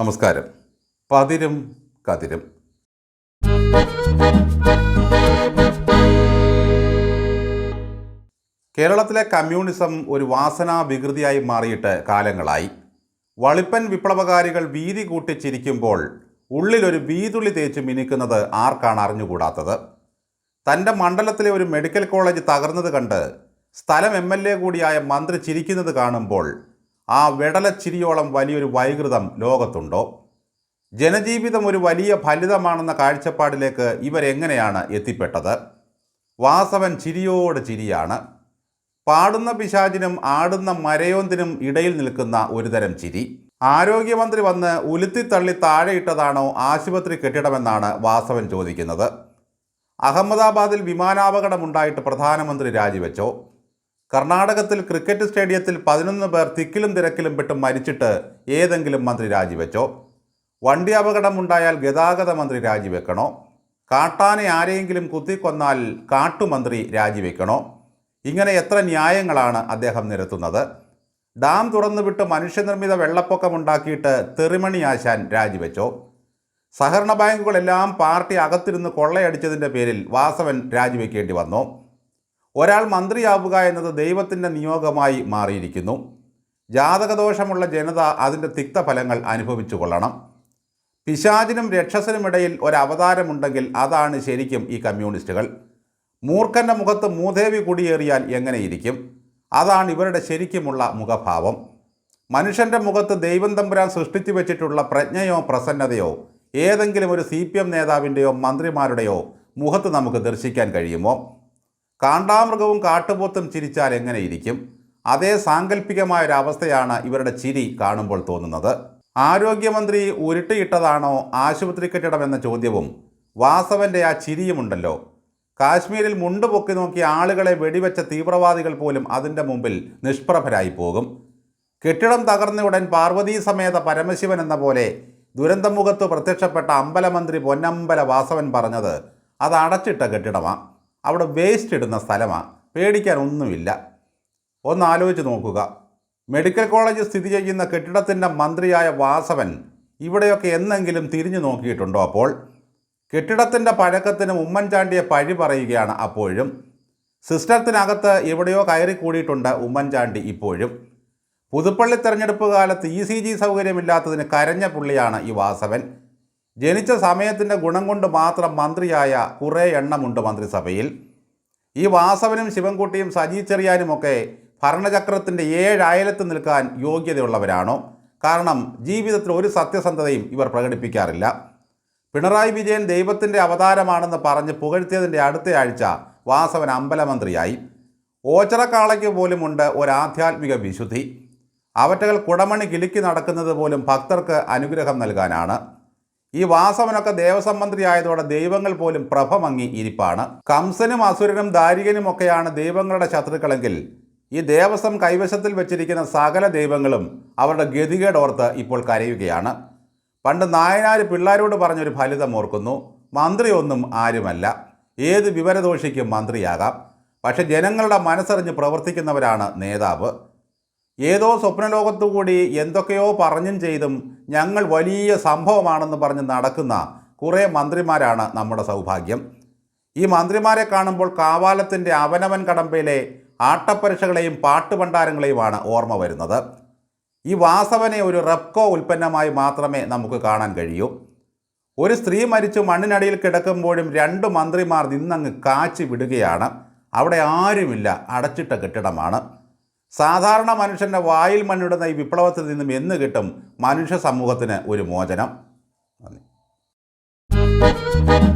നമസ്കാരം. പതിരും കതിരും. കേരളത്തിലെ കമ്മ്യൂണിസം ഒരു വാസനാ വികൃതിയായി മാറിയിട്ട് കാലങ്ങളായി. വളിപ്പൻ വിപ്ലവകാരികൾ വീതി കൂട്ടിച്ചിരിക്കുമ്പോൾ ഉള്ളിലൊരു വീതുള്ളി തേച്ച് മിനുക്കുന്നത് ആർക്കാണ് അറിഞ്ഞുകൂടാത്തത്? തന്റെ മണ്ഡലത്തിലെ ഒരു മെഡിക്കൽ കോളേജ് തകർന്നത് കണ്ട് സ്ഥലം എം എൽ എ കൂടിയായ മന്ത്രി ചിരിക്കുന്നത് കാണുമ്പോൾ ആ വെടലച്ചിരിയോളം വലിയൊരു വൈകൃതം ലോകത്തുണ്ടോ? ജനജീവിതം ഒരു വലിയ ഫലിതമാണെന്ന കാഴ്ചപ്പാടിലേക്ക് ഇവരെങ്ങനെയാണ് എത്തിപ്പെട്ടത്? വാസവൻ ചിരിയോട് ചിരിയാണ്. പാടുന്ന പിശാചിനും ആടുന്ന മരയോന്തിനും ഇടയിൽ നിൽക്കുന്ന ഒരുതരം ചിരി. ആരോഗ്യമന്ത്രി വന്ന് ഉലുത്തിത്തള്ളി താഴെയിട്ടതാണോ ആശുപത്രി കെട്ടിടമെന്നാണ് വാസവൻ ചോദിക്കുന്നത്. അഹമ്മദാബാദിൽ വിമാനാപകടമുണ്ടായിട്ട് പ്രധാനമന്ത്രി രാജിവെച്ചോ? കർണാടകത്തിൽ ക്രിക്കറ്റ് സ്റ്റേഡിയത്തിൽ പതിനൊന്ന് പേർ തിക്കിലും തിരക്കിലും പെട്ട് മരിച്ചിട്ട് ഏതെങ്കിലും മന്ത്രി രാജിവെച്ചോ? വണ്ടി അപകടമുണ്ടായാൽ ഗതാഗത മന്ത്രി രാജിവെക്കണോ? കാട്ടാനെ ആരെയെങ്കിലും കുത്തിക്കൊന്നാൽ കാട്ടുമന്ത്രി രാജിവെക്കണോ? ഇങ്ങനെ എത്ര ന്യായങ്ങളാണ് അദ്ദേഹം നിരത്തുന്നത്? ഡാം തുറന്നുവിട്ട് മനുഷ്യനിർമ്മിത വെള്ളപ്പൊക്കമുണ്ടാക്കിയിട്ട് തെറിമണി ആശാൻ രാജിവെച്ചോ? സഹകരണ ബാങ്കുകളെല്ലാം പാർട്ടി അകത്തിരുന്ന് കൊള്ളയടിച്ചതിന്റെ പേരിൽ വാസവൻ രാജിവെക്കേണ്ടി വന്നു? ഒരാൾ മന്ത്രിയാവുക എന്നത് ദൈവത്തിന്റെ നിയോഗമായി മാറിയിരിക്കുന്നു. ജാതകദോഷമുള്ള ജനത അതിന്റെ തിക്തഫലങ്ങൾ അനുഭവിച്ചു കൊള്ളണം. പിശാചിനും രക്ഷസനുമിടയിൽ ഒരവതാരമുണ്ടെങ്കിൽ അതാണ് ശരിക്കും ഈ കമ്മ്യൂണിസ്റ്റുകൾ. മൂർഖന്റെ മുഖത്ത് മൂദേവി കുടിയേറിയാൽ എങ്ങനെയിരിക്കും? അതാണ് ഇവരുടെ ശരിക്കുമുള്ള മുഖഭാവം. മനുഷ്യന്റെ മുഖത്ത് ദൈവം തമ്പുരാൻ സൃഷ്ടിച്ചു വെച്ചിട്ടുള്ള പ്രജ്ഞയോ പ്രസന്നതയോ ഏതെങ്കിലും ഒരു സി പി എം നേതാവിന്റെയോ മന്ത്രിമാരുടെയോ മുഖത്ത് നമുക്ക് ദർശിക്കാൻ കഴിയുമോ? കാണ്ടാമൃഗവും കാട്ടുപോത്തും ചിരിച്ചാൽ എങ്ങനെയിരിക്കും അതേ സാങ്കല്പികമായ ഒരു അവസ്ഥയാണ് ഇവരുടെ ചിരി കാണുമ്പോൾ തോന്നുന്നത്. ആരോഗ്യമന്ത്രി ഉരുട്ടിയിട്ടതാണോ ആശുപത്രി കെട്ടിടം എന്ന ചോദ്യവും വാസവന്റെ ആ ചിരിയുമുണ്ടല്ലോ. കാശ്മീരിൽ മുണ്ട് പൊക്കി നോക്കി ആളുകളെ വെടിവെച്ച തീവ്രവാദികൾ പോലും അതിന്റെ മുമ്പിൽ നിഷ്പ്രഭരായി പോകും. കെട്ടിടം തകർന്ന ഉടൻ പാർവതീ സമേത പരമശിവൻ എന്ന പോലെ ദുരന്തമുഖത്ത് പ്രത്യക്ഷപ്പെട്ട അമ്പലമന്ത്രി പൊന്നമ്പല വാസവൻ പറഞ്ഞത് അത് അടച്ചിട്ട കെട്ടിടമാണ് അവിടെ വേസ്റ്റ് ഇടുന്ന സ്ഥലമാണ്. പേടിക്കാൻ ഒന്നുമില്ല ഒന്ന് ആലോചിച്ച് നോക്കുക. മെഡിക്കൽ കോളേജ് സ്ഥിതി ചെയ്യുന്ന കെട്ടിടത്തിന്റെ മന്ത്രിയായ വാസവൻ ഇവിടെയൊക്കെ എന്നെങ്കിലും തിരിഞ്ഞു നോക്കിയിട്ടുണ്ടോ അപ്പോൾ? കെട്ടിടത്തിന്റെ പഴക്കത്തിന് ഉമ്മൻചാണ്ടിയെ പഴി പറയുകയാണ് അപ്പോഴും. സിസ്റ്റത്തിനകത്ത് എവിടെയോ കയറി കൂടിയിട്ടുണ്ട് ഉമ്മൻചാണ്ടി ഇപ്പോഴും. പുതുപ്പള്ളി തെരഞ്ഞെടുപ്പ് കാലത്ത് ഇ സി ജി സൗകര്യമില്ലാത്തതിന് കരഞ്ഞ പുള്ളിയാണ് ഈ വാസവൻ. ജനിച്ച സമയത്തിന്റെ ഗുണം കൊണ്ട് മാത്രം മന്ത്രിയായ കുറേ എണ്ണമുണ്ട് മന്ത്രിസഭയിൽ. ഈ വാസവനും ശിവൻകുട്ടിയും സജി ചെറിയാനുമൊക്കെ ഭരണചക്രത്തിന്റെ ഏഴ് അയലത്ത് നിൽക്കാൻ യോഗ്യതയുള്ളവരാണോ? കാരണം ജീവിതത്തിൽ ഒരു സത്യസന്ധതയും ഇവർ പ്രകടിപ്പിക്കാറില്ല. പിണറായി വിജയൻ ദൈവത്തിന്റെ അവതാരമാണെന്ന് പറഞ്ഞ് പുകഴ്ത്തിയതിന്റെ അടുത്ത ആഴ്ച വാസവൻ അമ്പലമന്ത്രിയായി. ഓച്ചറക്കാളയ്ക്ക് പോലുമുണ്ട് ഒരാധ്യാത്മിക വിശുദ്ധി. അവറ്റകൾ കുടമണി കിലുക്കി നടക്കുന്നത് പോലും ഭക്തർക്ക് അനുഗ്രഹം നൽകാനാണ്. ഈ വാസവനൊക്കെ ദേവസ്വം മന്ത്രി ദൈവങ്ങൾ പോലും പ്രഭമങ്ങി ഇരിപ്പാണ്. കംസനും അസുരനും ദാരികനും ഒക്കെയാണ് ദൈവങ്ങളുടെ ശത്രുക്കളെങ്കിൽ ഈ ദേവസ്വം കൈവശത്തിൽ വെച്ചിരിക്കുന്ന സകല ദൈവങ്ങളും അവരുടെ ഗതികേടോർത്ത് ഇപ്പോൾ കരയുകയാണ്. പണ്ട് നായനാർ പിള്ളാരോട് പറഞ്ഞൊരു ഫലിതം ഓർക്കുന്നു മന്ത്രിയൊന്നും ആരുമല്ല. ഏത് വിവരദോഷിക്കും മന്ത്രിയാകാം. പക്ഷെ ജനങ്ങളുടെ മനസ്സറിഞ്ഞ് പ്രവർത്തിക്കുന്നവരാണ് നേതാവ്. ഏതോ സ്വപ്നലോകത്തു കൂടി എന്തൊക്കെയോ പറഞ്ഞും ചെയ്തും ഞങ്ങൾ വലിയ സംഭവമാണെന്ന് പറഞ്ഞ് നടക്കുന്ന കുറേ മന്ത്രിമാരാണ് നമ്മുടെ സൗഭാഗ്യം. ഈ മന്ത്രിമാരെ കാണുമ്പോൾ കാവാലത്തിന്റെ അവനവൻ കടമ്പയിലെ ആട്ടപ്പരീക്ഷകളെയും പാട്ടുപണ്ടാരങ്ങളെയുമാണ് ഓർമ്മ വരുന്നത്. ഈ വാസവനെ ഒരു റെപ്കോ ഉൽപ്പന്നമായി മാത്രമേ നമുക്ക് കാണാൻ കഴിയൂ. ഒരു സ്ത്രീ മരിച്ച് മണ്ണിനടിയിൽ കിടക്കുമ്പോഴും രണ്ട് മന്ത്രിമാർ നിന്നങ്ങ് കാച്ചി വിടുകയാണ്. അവിടെ ആരുമില്ല അടച്ചിട്ട കെട്ടിടമാണ്. സാധാരണ മനുഷ്യന്റെ വായിൽ മണ്ണിടുന്ന ഈ വിപ്ലവത്തിൽ നിന്നും എന്ന് കിട്ടും മനുഷ്യ സമൂഹത്തിന് ഒരു മോചനം. നന്ദി.